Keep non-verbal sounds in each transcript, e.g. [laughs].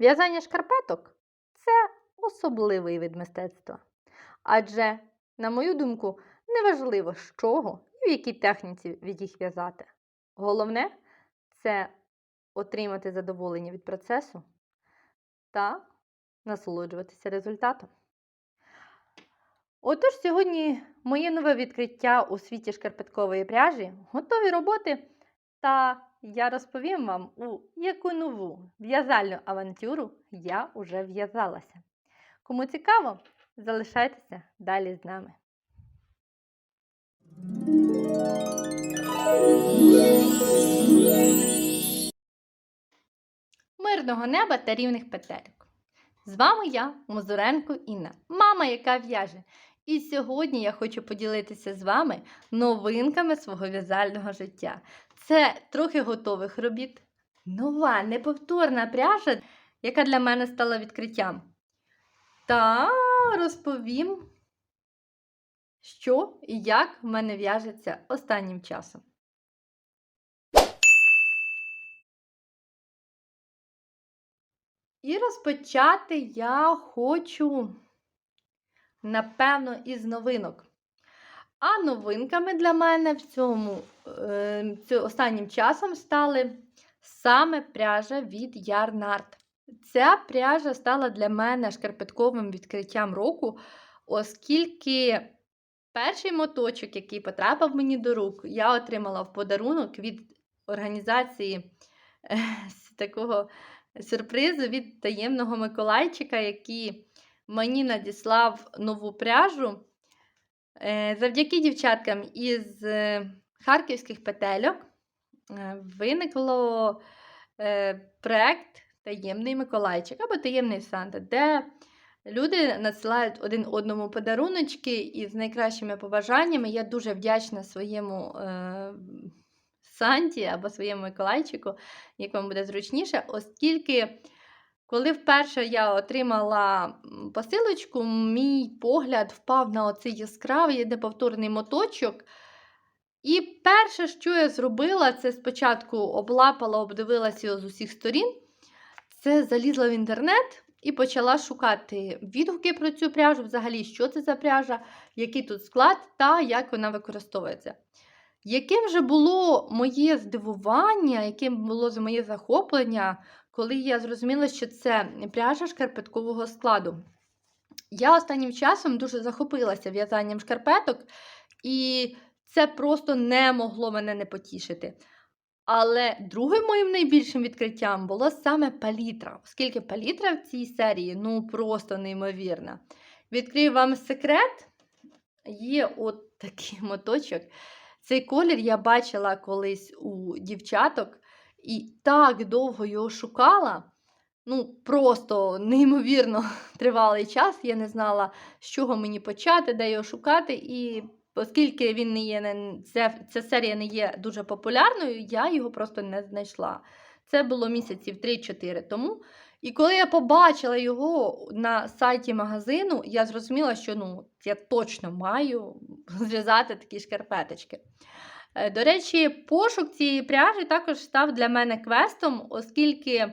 В'язання шкарпеток це особливий вид мистецтва. Адже, на мою думку, неважливо, з чого і в якій техніці від їх в'язати. Головне це отримати задоволення від процесу та насолоджуватися результатом. Отож, сьогодні моє нове відкриття у світі шкарпеткової пряжі, готові роботи, та я розповім вам, у яку нову в'язальну авантюру я уже в'язалася. Кому цікаво, залишайтеся далі з нами. Мирного неба та рівних петельок. З вами я, Мозуренко Інна, мама, яка в'яже. І сьогодні я хочу поділитися з вами новинками свого в'язального життя. Це трохи готових робіт, нова неповторна пряжа, яка для мене стала відкриттям. Та розповім, що і як в мене в'яжеться останнім часом. І розпочати я хочу, напевно, із новинок. А новинками для мене в цьому е, цю- останнім часом стали саме пряжа від Ярнард. Ця пряжа стала для мене шкарпетковим відкриттям року, оскільки перший моточок, який потрапив мені до рук, я отримала в подарунок від організації е, [laughs] такого сюрпризу від таємного Миколайчика, який мені надіслав нову пряжу. Е, Завдяки дівчаткам із е, харківських петельок е, виникло проект Таємний Миколайчик або Таємний Санта, де люди надсилають один одному подаруночки із найкращими побажаннями. Я дуже вдячна своєму Санті або своєму Миколайчику, як вам буде зручніше, оскільки. Коли вперше я отримала посилочку, мій погляд впав на оцей яскравий неповторний моточок. І перше, що я зробила, це спочатку облапала, обдивилася його з усіх сторін. Це залізла в інтернет і почала шукати відгуки про цю пряжу, взагалі, що це за пряжа, який тут склад та як вона використовується. Яким же було моє здивування, яким було моє захоплення, коли я зрозуміла, що це пряжа шкарпеткового складу. Я останнім часом дуже захопилася в'язанням шкарпеток, і це просто не могло мене не потішити. Але другим моїм найбільшим відкриттям було саме палітра, оскільки палітра в цій серії ну просто неймовірна. Відкрию вам секрет: є от такий [laughs] моточок. Цей колір я бачила колись у дівчаток і так довго його шукала. Ну, просто неймовірно [laughs] тривалий час. Я не знала, з чого мені почати, де його шукати. І оскільки він не є, ця, ця серія не є дуже популярною, я його просто не знайшла. Це було місяців 3-4 тому. І коли я побачила його на сайті магазину, я зрозуміла, що ну, я точно маю зв'язати такі шкарпеточки. Е, До речі, пошук цієї пряжі також став для мене квестом, оскільки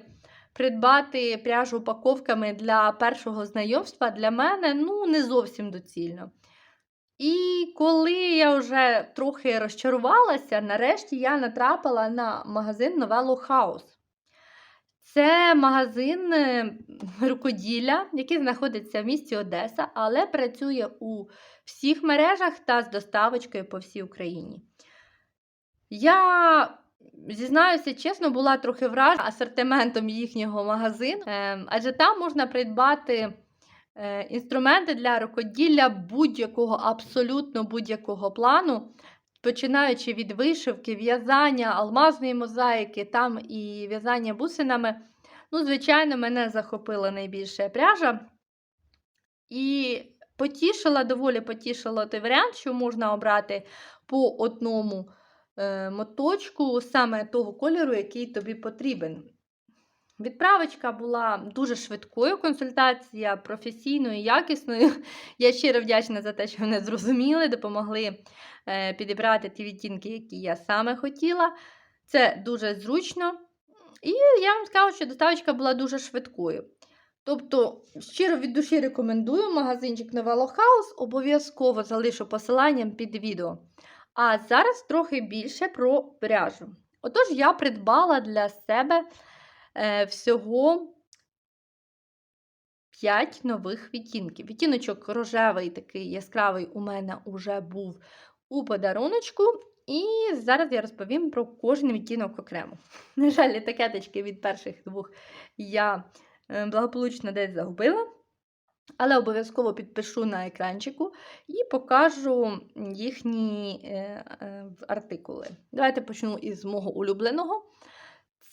придбати пряжу упаковками для першого знайомства для мене ну, не зовсім доцільно. І коли я вже трохи розчарувалася, нарешті я натрапила на магазин Новелло Хаус. Це магазин е, рукоділля, який знаходиться в місті Одеса, але працює у всіх мережах та з доставочкою по всій Україні. Я зізнаюся, чесно, була трохи вражена асортиментом їхнього магазину, ем, адже там можна придбати е, інструменти для рукоділля будь-якого, абсолютно будь-якого плану, починаючи від вишивки, в'язання, алмазної мозаїки, там і в'язання бусинами. Ну, звичайно, мене захопила найбільше пряжа. І потішила, доволі потішила той варіант, що можна обрати по одному е, моточку саме того кольору, який тобі потрібен. Відправочка була дуже швидкою, консультація професійною, якісною. [laughs] Я щиро вдячна за те, що вони зрозуміли, допомогли е, підібрати ті відтінки, які я саме хотіла. Це дуже зручно. І я вам скажу, що доставочка була дуже швидкою. Тобто, щиро від душі рекомендую магазинчик Новело Хаус, обов'язково залишу посиланням під відео. А зараз трохи більше про пряжу. Отож, я придбала для себе всього 5 нових відтінків. Відтіночок рожевий, такий яскравий, у мене вже був у подаруночку. І зараз я розповім про кожен відтінок окремо. [laughs] На жаль, етикеточки від перших двох я е, благополучно десь загубила. Але обов'язково підпишу на екранчику і покажу їхні е, е, артикули. Давайте почну із мого улюбленого.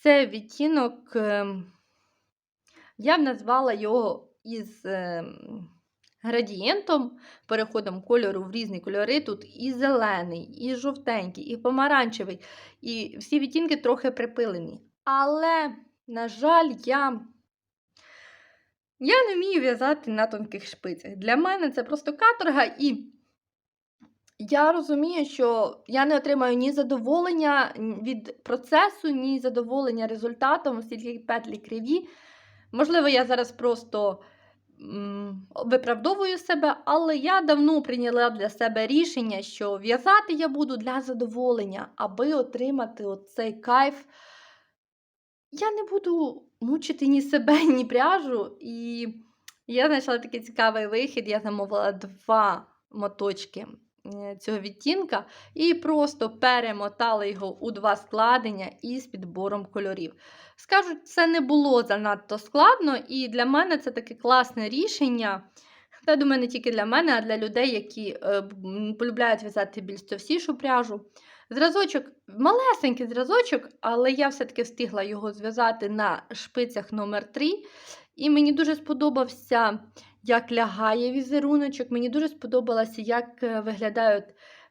Це відтінок, е, я б назвала його із е, градієнтом, переходом кольору в різні кольори. Тут і зелений, і жовтенький, і помаранчевий, і всі відтінки трохи припилені. Але, на жаль, я. Я не вмію в'язати на тонких шпицях. Для мене це просто каторга, і я розумію, що я не отримаю ні задоволення від процесу, ні задоволення результатом, оскільки петлі криві. Можливо, я зараз просто м, виправдовую себе, але я давно прийняла для себе рішення, що в'язати я буду для задоволення, аби отримати оцей кайф. Я не буду мучити ні себе, [laughs] ні пряжу. І я знайшла такий цікавий вихід. Я замовила два моточки цього відтінка і просто перемотала його у два складення із підбором кольорів. Скажу, це не було занадто складно, і для мене це таке класне рішення. Та думаю, не тільки для мене, а для людей, які е, полюбляють в'язати більш товстішу пряжу. Зразочок, малесенький зразочок, але я все-таки встигла його зв'язати на шпицях номер 3 І мені дуже сподобався, як лягає візеруночок. Мені дуже сподобалося, як е, виглядають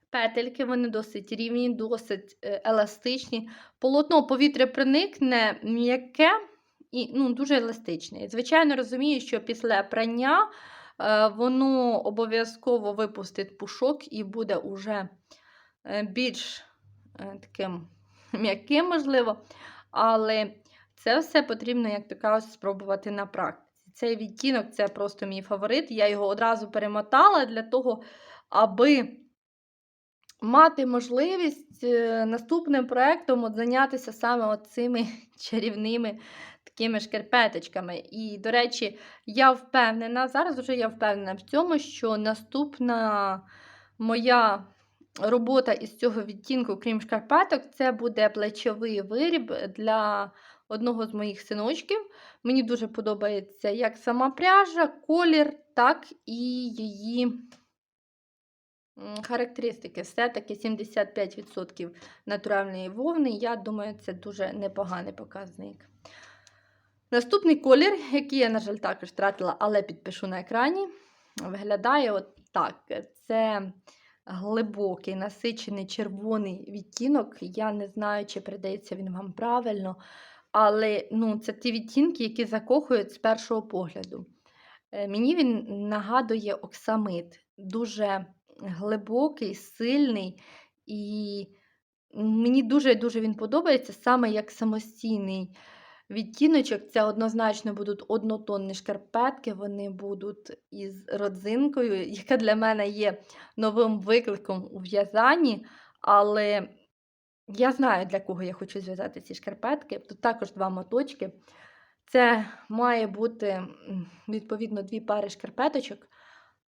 петельки. Вони досить рівні, досить е, еластичні. Полотно повітря проникне м'яке і ну, дуже еластичне. Звичайно, розумію, що після прання е, воно обов'язково випустить пушок і буде уже більш таким м'яким, можливо. Але це все потрібно, як то кажуть, спробувати на практиці. Цей відтінок це просто мій фаворит. Я його одразу перемотала для того, аби мати можливість е, наступним проєктом от зайнятися саме цими [laughs] чарівними такими шкарпеточками. І, до речі, я впевнена, зараз вже я впевнена в цьому, що наступна моя робота із цього відтінку, крім шкарпеток, це буде плечовий виріб для одного з моїх синочків. Мені дуже подобається як сама пряжа, колір, так і її характеристики. Все-таки 75% натуральної вовни. Я думаю, це дуже непоганий показник. Наступний колір, який я, на жаль, також втратила, але підпишу на екрані, виглядає от так. Це глибокий, насичений червоний відтінок. Я не знаю, чи передається він вам правильно. Але ну, це ті відтінки, які закохують з першого погляду. Е, мені він нагадує оксамит. Дуже глибокий, сильний, і мені дуже-дуже він подобається саме як самостійний відтіночок. Це однозначно будуть однотонні шкарпетки, вони будуть із родзинкою, [laughs] яка для мене є новим викликом у в'язанні. Але я знаю, для кого я хочу зв'язати ці шкарпетки. Тут також два моточки. Це має бути, відповідно, дві пари шкарпеточок.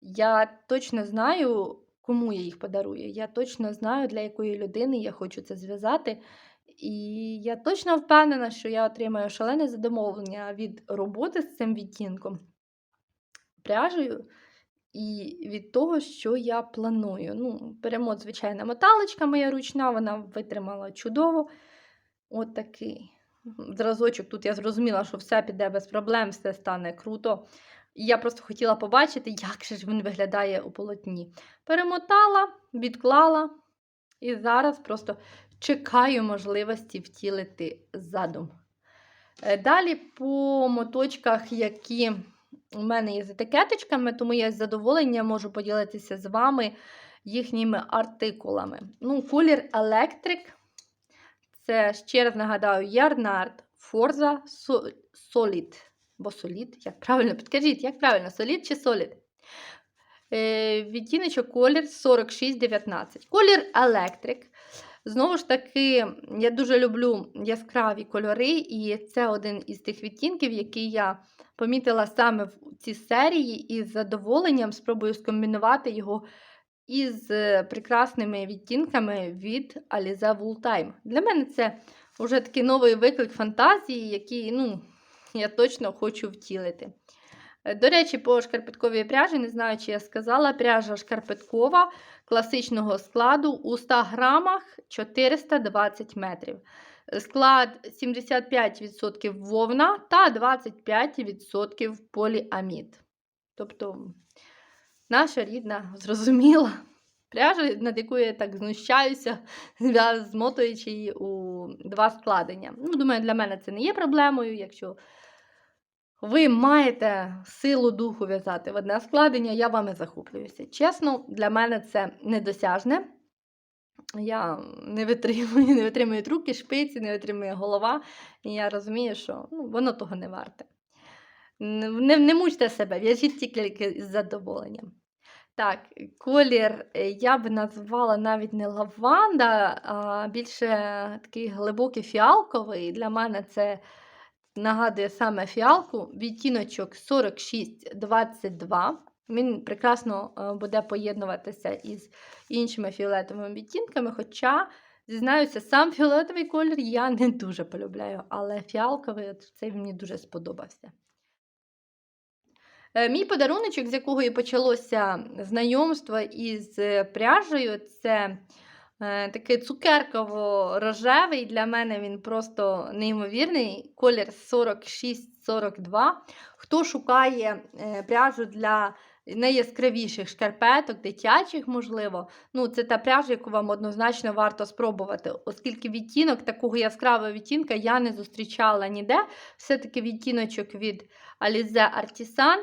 Я точно знаю, кому я їх подарую. Я точно знаю, для якої людини я хочу це зв'язати. І я точно впевнена, що я отримаю шалене задоволення від роботи з цим відтінком, пряжею і від того, що я планую. Ну, Перемот, звичайна металичка моя ручна, вона витримала чудово. От такий зразочок. Тут я зрозуміла, що все піде без проблем, все стане круто. І я просто хотіла побачити, як же ж він виглядає у полотні. Перемотала, відклала. І зараз просто чекаю можливості втілити задум. Е, далі по моточках, які у мене є з етикеточками, тому я з задоволенням можу поділитися з вами їхніми артикулами. Ну, Колір Electric. Це, ще раз нагадаю, Ярнард Forza Solid. Бо Solid, як правильно, підкажіть, як правильно, Solid чи Solid? Е, відтіночок колір 4619. Колір електрик. Знову ж таки, я дуже люблю яскраві кольори, і це один із тих відтінків, який я помітила саме в цій серії, і з задоволенням спробую скомбінувати його із е, прекрасними відтінками від Alize Wool Time. Для мене це вже такий новий виклик фантазії, який ну, я точно хочу втілити. Е, До речі, по шкарпетковій пряжі, не знаю, чи я сказала, пряжа шкарпеткова класичного складу у 100 грамах 420 метрів. Склад 75% вовна та 25% поліамід. Тобто, наша рідна, зрозуміла [laughs] пряжа, над якою я так знущаюся, [laughs] змотуючи її у два складення. Ну, думаю, для мене це не є проблемою, якщо ви маєте силу духу в'язати в одне складення, я вами захоплююся. Чесно, для мене це недосяжне. Я не витримую, не витримують руки, шпиці, не витримує голова. І я розумію, що ну, воно того не варте. Не, не, не мучте себе, в'яжіть тільки з задоволенням. Так, колір е, я б назвала навіть не лаванда, а більше такий глибокий фіалковий. Для мене це нагадує саме фіалку. Відтіночок 4622. Він прекрасно е, буде поєднуватися із іншими фіолетовими відтінками. Хоча, зізнаюся, сам фіолетовий колір я не дуже полюбляю, але фіалковий цей мені дуже сподобався. Е, Мій подаруночок, з якого і почалося знайомство із е, пряжею, це такий цукерково-рожевий. Для мене він просто неймовірний. Колір 46-42. Хто шукає е, пряжу для найяскравіших шкарпеток, дитячих, можливо, ну, це та пряжа, яку вам однозначно варто спробувати, оскільки відтінок такого яскравого відтінка я не зустрічала ніде. Все-таки відтіночок від Alize Artisan.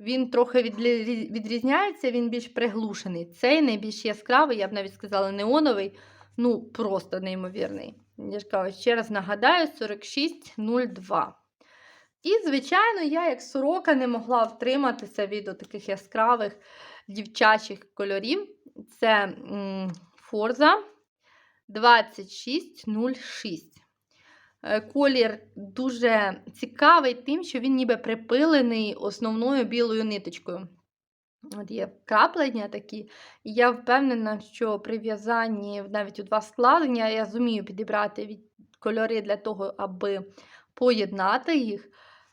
Він трохи відрізняється, він більш приглушений. Цей найбільш яскравий, я б навіть сказала, неоновий, ну просто неймовірний. Я ж кажу, ще раз нагадаю, 4602. І, звичайно, я, як сорока, не могла втриматися від таких яскравих дівчачих кольорів. Це м, Forza 2606. Е, Колір дуже цікавий тим, що він ніби припилений основною білою ниточкою. От є краплення такі, і я впевнена, що при в'язанні навіть у два складення я зумію підібрати від кольори для того, аби поєднати їх.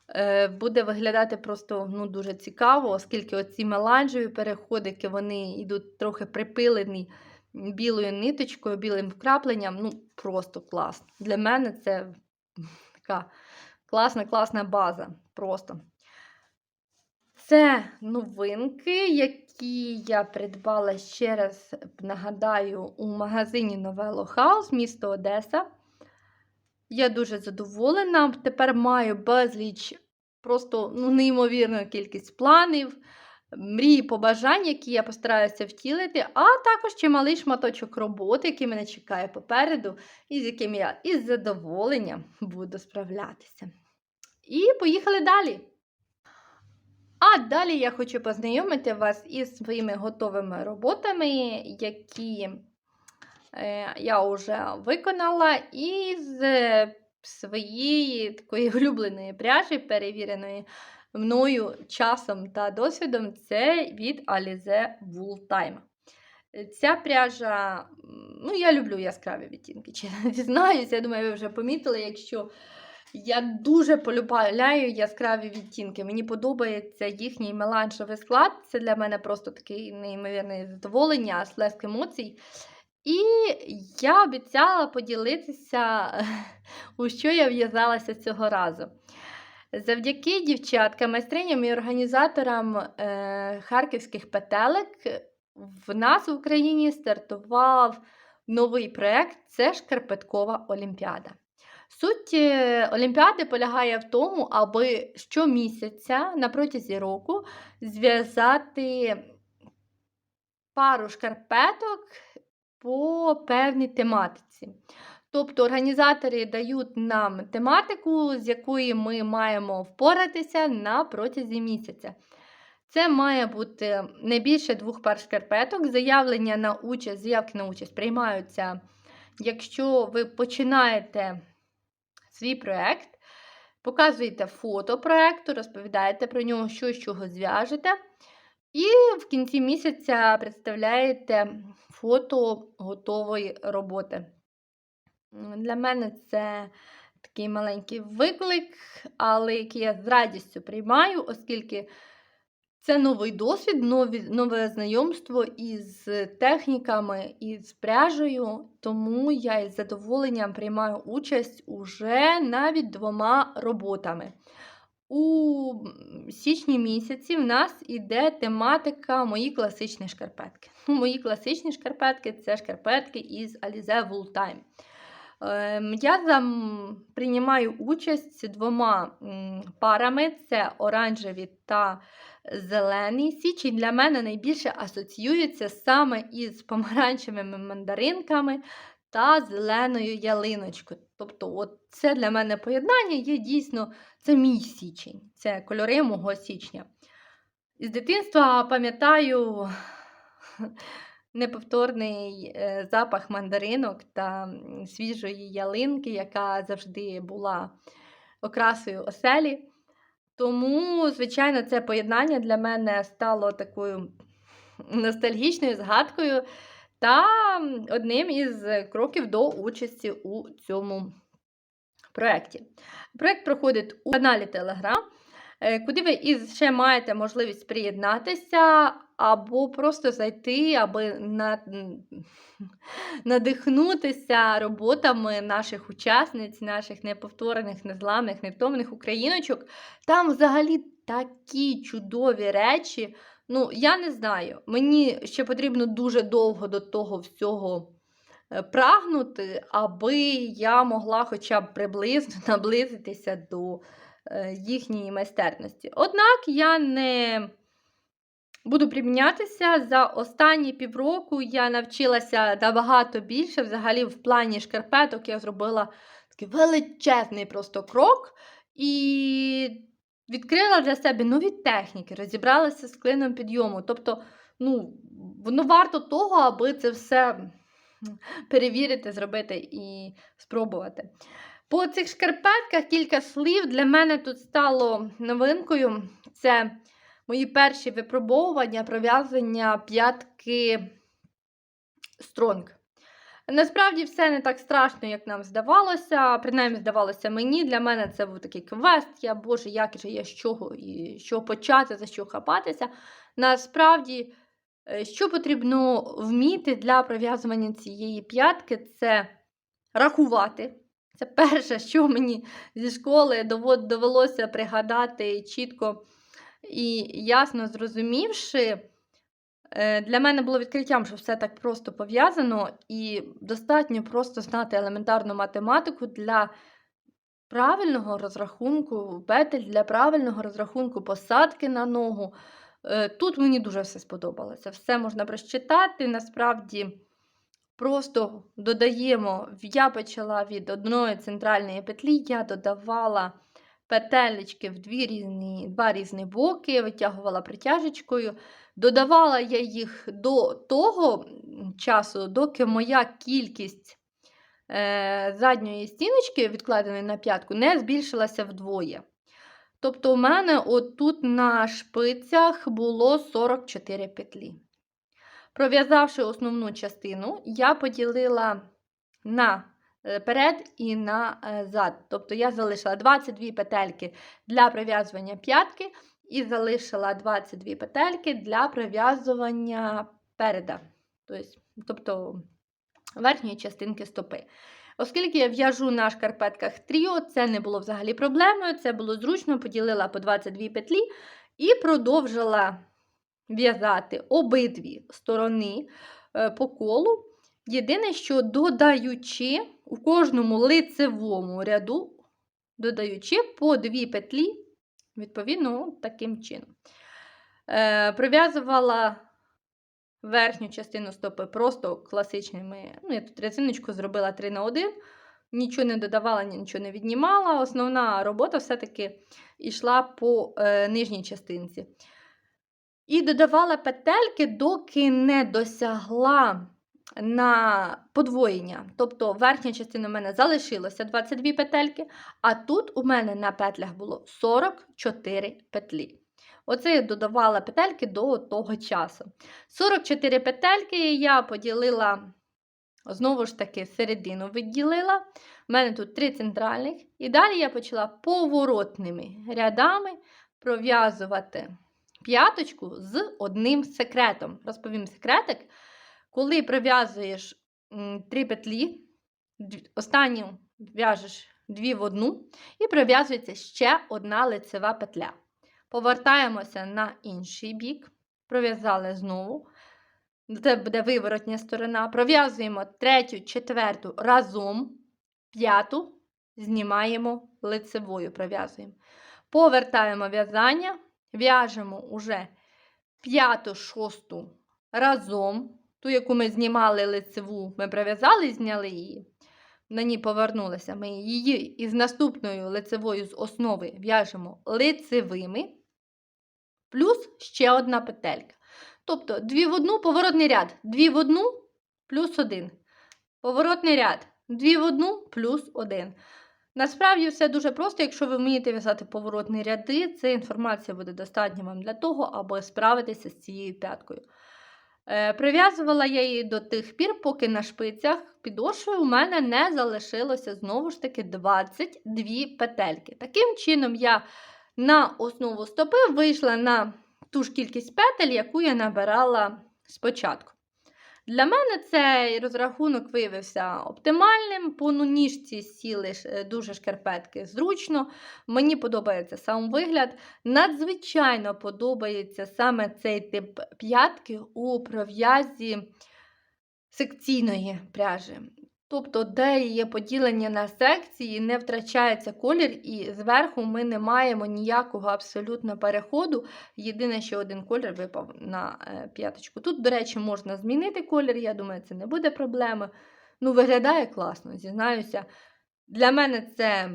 Е, Буде виглядати просто ну, дуже цікаво, оскільки оці меланжеві переходики вони йдуть трохи припилені білою ниточкою, білим вкрапленням. Ну, просто клас. Для мене це така класна, класна база. Просто. Це новинки, які я придбала ще раз, нагадаю, у магазині Novello House, місто Одеса. Я дуже задоволена. Тепер маю безліч, просто ну, неймовірну кількість планів, мрії, побажань, які я постараюся втілити, а також чималий шматочок роботи, який мене чекає попереду, і з яким я із задоволенням буду справлятися. І поїхали далі. А далі я хочу познайомити вас із своїми готовими роботами, які е, я вже виконала, із е, своєї такої [laughs] улюбленої пряжі, перевіреної мною часом та досвідом, це від Alize Wool Time. Ця пряжа, ну, я люблю яскраві відтінки, чесно дізнаюся. Я думаю, ви вже помітили, якщо я дуже полюбляю яскраві відтінки. Мені подобається їхній меланжевий склад. Це для мене просто такий неймовірне задоволення, сплеск емоцій. І я обіцяла поділитися, [laughs] у що я в'язалася цього разу. Завдяки дівчаткам, майстриням і організаторам е, харківських петелек в нас в Україні стартував новий проєкт це Шкарпеткова Олімпіада. Суть е, Олімпіади полягає в тому, аби щомісяця на протязі року зв'язати пару шкарпеток по певній тематиці. Тобто організатори дають нам тематику, з якої ми маємо впоратися на протязі місяця. Це має бути не більше двох пар шкарпеток. Заявлення на участь, заявки на участь приймаються, якщо ви починаєте свій проєкт, показуєте фото проєкту, розповідаєте про нього, що з чого зв'яжете. І в кінці місяця представляєте фото готової роботи. Для мене це такий маленький виклик, але який я з радістю приймаю, оскільки це новий досвід, нові, нове знайомство із техніками і з пряжею, тому я із задоволенням приймаю участь уже навіть двома роботами. У січні місяці в нас іде тематика мої класичні шкарпетки. [laughs] Мої класичні шкарпетки це шкарпетки із Alize Wool Time. Ем, Я приймаю участь двома парами: це оранжеві та зелений. Січень для мене найбільше асоціюється саме із помаранчевими мандаринками та зеленою ялиночкою. Тобто, от це для мене поєднання є дійсно це мій січень, це кольори мого січня. Із дитинства пам'ятаю неповторний е, запах мандаринок та свіжої ялинки, яка завжди була окрасою оселі. Тому, звичайно, це поєднання для мене стало такою ностальгічною згадкою та одним із кроків до участі у цьому проєкті. Проєкт проходить у каналі е, куди ви і ще маєте можливість приєднатися, або просто зайти, аби [laughs] надихнутися роботами наших учасниць, наших неповторених, незламних, невтомних україночок. Там взагалі такі чудові речі. Ну, я не знаю. Мені ще потрібно дуже довго до того всього е, прагнути, аби я могла хоча б приблизно [laughs] наблизитися до е, їхньої майстерності. Однак я не буду примінятися за останні півроку. Я навчилася набагато більше. Взагалі, в плані шкарпеток я зробила такий величезний просто крок. І відкрила для себе нові техніки, розібралася з клином підйому. Тобто, ну, воно варто того, аби це все перевірити, зробити і спробувати. По цих шкарпетках кілька слів для мене тут стало новинкою. Це мої перші випробовування, пров'язання п'ятки стронг. Насправді все не так страшно, як нам здавалося. Принаймні, здавалося мені. Для мене це був такий квест. Я, Боже, як же я з чого і що почати, за що хапатися. Насправді, е, що потрібно вміти для пров'язування цієї п'ятки, це рахувати. Це перше, [laughs] що мені зі школи довелося пригадати чітко і ясно зрозумівши. Е, для мене було відкриттям, що все так просто пов'язано, і достатньо просто знати елементарну математику для правильного розрахунку петель, для правильного розрахунку посадки на ногу. Е, тут мені дуже все сподобалося. Все можна прочитати. Насправді просто додаємо, я почала від одної центральної петлі, я додавала петелечки в дві різні, два різні боки, витягувала притяжечкою. Додавала я їх до того часу, доки моя кількість е, задньої стіночки, відкладеної на п'ятку, не збільшилася вдвоє. Тобто, у мене отут на шпицях було 44 петлі. Пров'язавши основну частину, я поділила на е, перед і на е. Тобто я залишила 22 петельки для пров'язування п'ятки і залишила 22 петельки для прив'язування переда, тобто верхньої частинки стопи. Оскільки я в'яжу на шкарпетках тріо, це не було взагалі проблемою, це було зручно, поділила по 22 петлі і продовжила в'язати обидві сторони е, по колу. Єдине, що додаючи у кожному лицевому ряду, додаючи по дві петлі Відповідно, таким чином. Е, Прив'язувала верхню частину стопи просто класичними. Ну, я тут резиночку зробила 3 на 1. нічого не додавала, нічого не віднімала. Основна робота все-таки йшла по е, нижній частинці. І додавала петельки, доки не досягла на подвоєння. Тобто верхня частина у мене залишилося 22 петельки, а тут у мене на петлях було 44 петлі. Оце я додавала петельки до того часу. 44 петельки я поділила, знову ж таки, середину відділила. У мене тут три центральних. І далі я почала поворотними рядами пров'язувати п'яточку з одним секретом. Розповім секретик. Коли пров'язуєш три петлі, останню в'яжеш дві в одну, і пров'язується ще одна лицева петля. Повертаємося на інший бік, пров'язали знову. Це буде виворотня сторона. Пров'язуємо третю, четверту разом, п'яту знімаємо лицевою, пров'язуємо. Повертаємо в'язання, в'яжемо уже п'яту, шосту разом. Ту, яку ми знімали лицеву, ми пров'язали і зняли її. На ній повернулися. Ми її із наступною лицевою з основи в'яжемо лицевими, плюс ще одна петелька. Тобто дві в одну, поворотний ряд, дві в одну, плюс один. Поворотний ряд, дві в одну, плюс один. Насправді все дуже просто, якщо ви вмієте в'язати поворотні ряди, ця інформація буде достатня вам для того, аби справитися з цією п'яткою. Е, Прив'язувала я її до тих пір, поки на шпицях підошви у мене не залишилося знову ж таки 22 петельки. Таким чином, я на основу стопи вийшла на ту ж кількість петель, яку я набирала спочатку. Для мене цей розрахунок виявився оптимальним. По ну, ніжці сіли е, дуже шкарпетки зручно. Мені подобається сам вигляд. Надзвичайно подобається саме цей тип п'ятки у пров'язі секційної пряжі. Тобто, де є поділення на секції, не втрачається колір, і зверху ми не маємо ніякого абсолютно переходу. Єдине, що один колір випав на е, п'яточку. Тут, до речі, можна змінити колір, я думаю, це не буде проблеми. Ну, виглядає класно, зізнаюся. Для мене це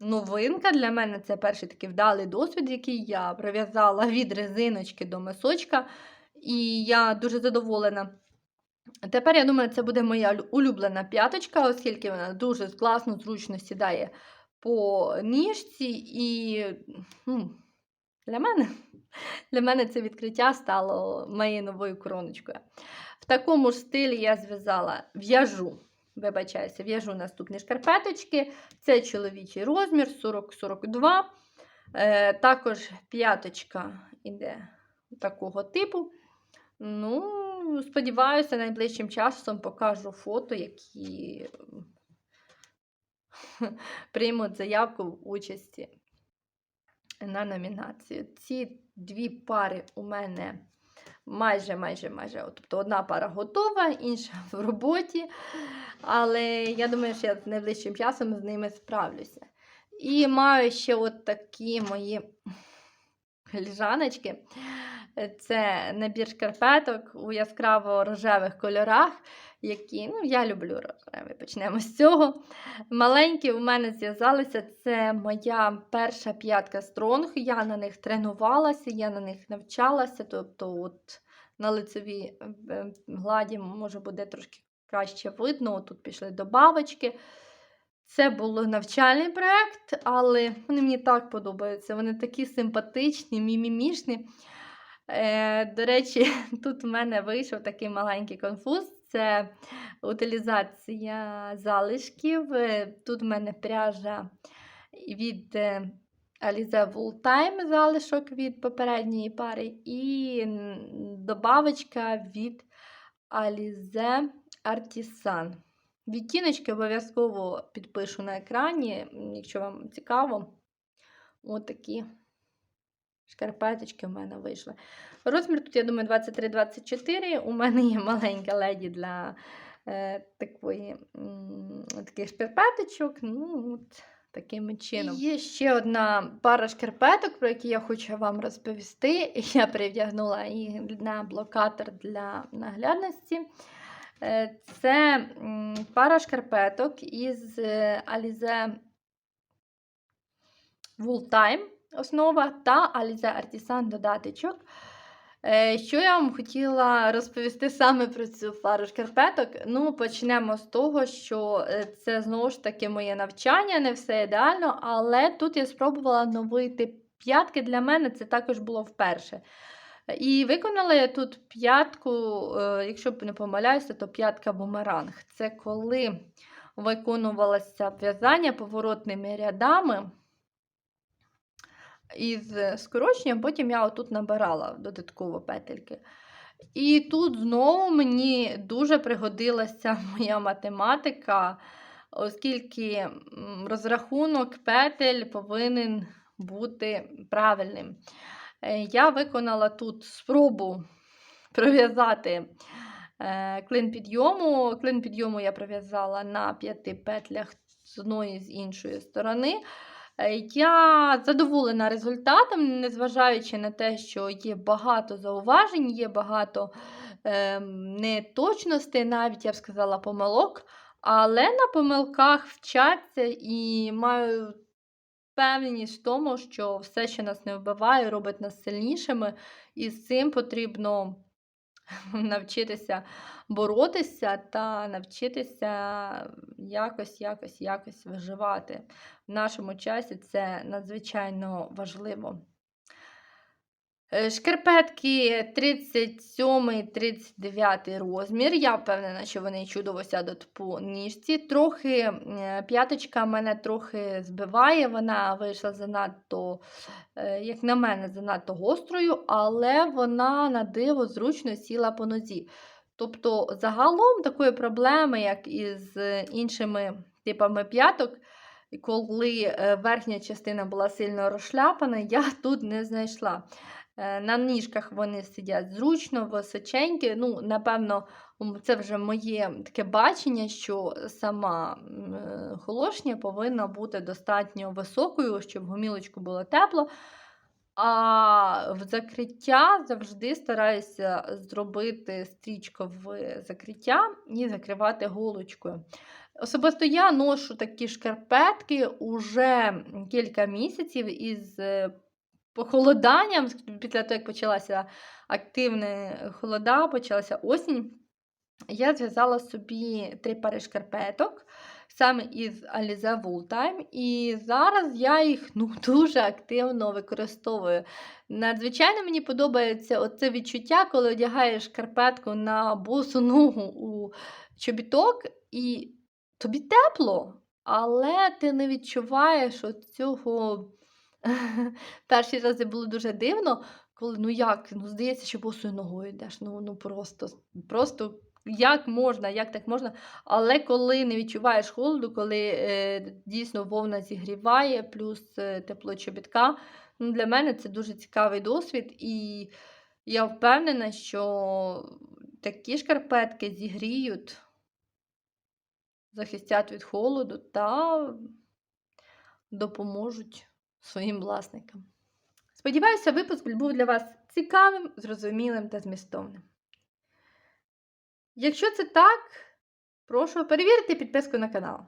новинка, для мене це перший такий вдалий досвід, який я прив'язала від резиночки до мисочка. І я дуже задоволена. Тепер, я думаю, це буде моя улюблена п'яточка, оскільки вона дуже класно, зручно сідає по ніжці. І ну, для мене, [laughs] для мене це відкриття стало моєю новою короночкою. В такому ж стилі я зв'язала в'яжу. Вибачаюся, в'яжу наступні шкарпеточки. Це чоловічий розмір 40-42. Е, також п'яточка іде такого типу. Ну, сподіваюся, найближчим часом покажу фото, які [laughs] приймуть заявку в участі на номінацію. Ці дві пари у мене майже, майже, майже, тобто одна пара готова, інша [laughs] в роботі. Але я думаю, що я найближчим часом з ними справлюся. І маю ще от такі мої ліжаночки. Це набір шкарпеток у яскраво рожевих кольорах, які ну, я люблю рожеві. Почнемо з цього. Маленькі у мене зв'язалися. Це моя перша п'ятка стронг. Я на них тренувалася, я на них навчалася. Тобто, от на лицевій е, гладі може буде трошки краще видно. От Тут пішли добавочки. Це був навчальний проєкт, але вони мені так подобаються. Вони такі симпатичні, мімімішні. Е, до речі, [laughs] тут в мене вийшов такий маленький конфуз. Це утилізація залишків. Е, Тут в мене пряжа від е, Alize Wool Time залишок від попередньої пари, і добавочка від Alize Artisan. Відтіночки обов'язково підпишу на екрані, якщо вам цікаво. Отакі шкарпеточки в мене вийшли. Розмір тут, я думаю, 23-24. У мене є маленька леді для е, такої, м, таких шкарпеточок. Ну, от, таким чином. Є ще одна пара шкарпеток, про які я хочу вам розповісти. Я привдягнула їх на блокатор для наглядності. Е, Це пара шкарпеток із е, Alize Wool Time основа та Alize Artisan додаточок. Е, Що я вам хотіла розповісти саме про цю пару шкарпеток? Ну, почнемо з того, що е, це знову ж таки моє навчання, не все ідеально, але тут я спробувала новити п'ятки. Для мене це також було вперше. І виконала я тут п'ятку, е, якщо не помиляюся, то п'ятка бумеранг. Це коли виконувалося в'язання поворотними рядами із скороченням, потім я отут набирала додатково петельки. І тут знову мені дуже пригодилася [laughs] моя математика, оскільки розрахунок петель повинен бути правильним. Е, Я виконала тут спробу пров'язати е, клин підйому. Клин підйому я пров'язала на п'яти петлях з одної з іншої сторони. Е, Я задоволена результатом, незважаючи на те, що є багато зауважень, є багато е, неточностей, навіть я б сказала, помилок. Але на помилках вчаться і маю впевненість в тому, що все, що нас не вбиває, робить нас сильнішими, і з цим потрібно [laughs] навчитися боротися та навчитися якось, якось, якось виживати. В нашому часі це надзвичайно важливо. Е, Шкарпетки 37-39 розмір. Я впевнена, що вони чудово сядуть по ніжці. Трохи п'яточка мене трохи збиває, вона вийшла занадто, е, як на мене, занадто гострою, але вона на диво зручно сіла по нозі. Тобто, загалом такої проблеми, як із іншими типами п'яток, коли е, верхня частина була сильно розшляпана, я тут не знайшла. Е, На ніжках вони сидять зручно, височенькі. Ну, напевно, це вже моє таке бачення, що сама е, холошня повинна бути достатньо високою, щоб гомілочку було тепло. А в закриття завжди стараюся зробити стрічкове закриття і закривати голочкою. Особисто я ношу такі шкарпетки уже кілька місяців із е, похолоданням, після того, як почалася активна холода, почалася осінь. Я зв'язала собі три пари шкарпеток саме із Alize Wooltime, і зараз я їх ну, [laughs] дуже активно використовую. Надзвичайно мені подобається оце відчуття, коли одягаєш шкарпетку на босу ногу у чобіток, і тобі тепло, але ти не відчуваєш цього. [laughs] Перші рази було дуже дивно, коли ну як, ну здається, що босою ногою йдеш. Ну, ну просто, просто як можна, як так можна. Але коли не відчуваєш холоду, коли е, дійсно вовна зігріває, плюс е, тепло чобітка, ну, для мене це дуже цікавий досвід. І я впевнена, що такі шкарпетки зігріють, захистять від холоду та допоможуть своїм власникам. Сподіваюся, випуск був для вас цікавим, зрозумілим та змістовним. Якщо це так, прошу перевірити підписку на канал,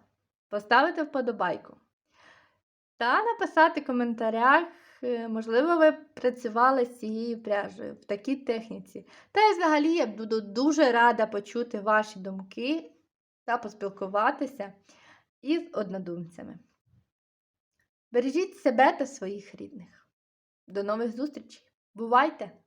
поставити вподобайку та написати в коментарях, е, можливо, ви працювали з цією пряжею в такій техніці. Та й взагалі я буду дуже рада почути ваші думки та поспілкуватися із однодумцями. Бережіть себе та своїх рідних. До нових зустрічей! Бувайте!